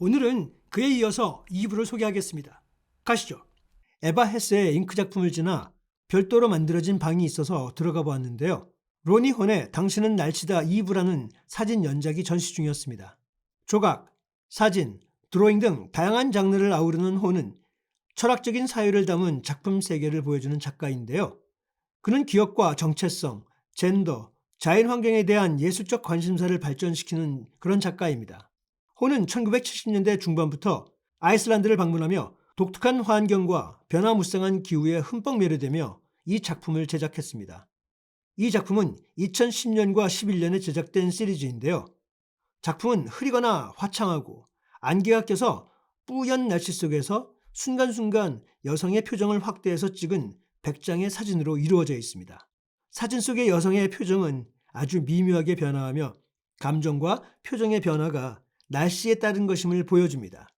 오늘은 그에 이어서 2부를 소개하겠습니다. 가시죠. 에바 헤스의 잉크 작품을 지나 별도로 만들어진 방이 있어서 들어가 보았는데요. 로니 혼의 당신은 날치다 2부라는 사진 연작이 전시 중이었습니다. 조각, 사진, 드로잉 등 다양한 장르를 아우르는 혼은 철학적인 사유를 담은 작품 세계를 보여주는 작가인데요. 그는 기업과 정체성, 젠더, 자연 환경에 대한 예술적 관심사를 발전시키는 그런 작가입니다. 호는 1970년대 중반부터 아이슬란드를 방문하며 독특한 환경과 변화무쌍한 기후에 흠뻑 매료되며 이 작품을 제작했습니다. 이 작품은 2010년과 11년에 제작된 시리즈인데요. 작품은 흐리거나 화창하고 안개가 껴서 뿌연 날씨 속에서 순간순간 여성의 표정을 확대해서 찍은 100장의 사진으로 이루어져 있습니다. 사진 속의 여성의 표정은 아주 미묘하게 변화하며 감정과 표정의 변화가 날씨에 따른 것임을 보여줍니다.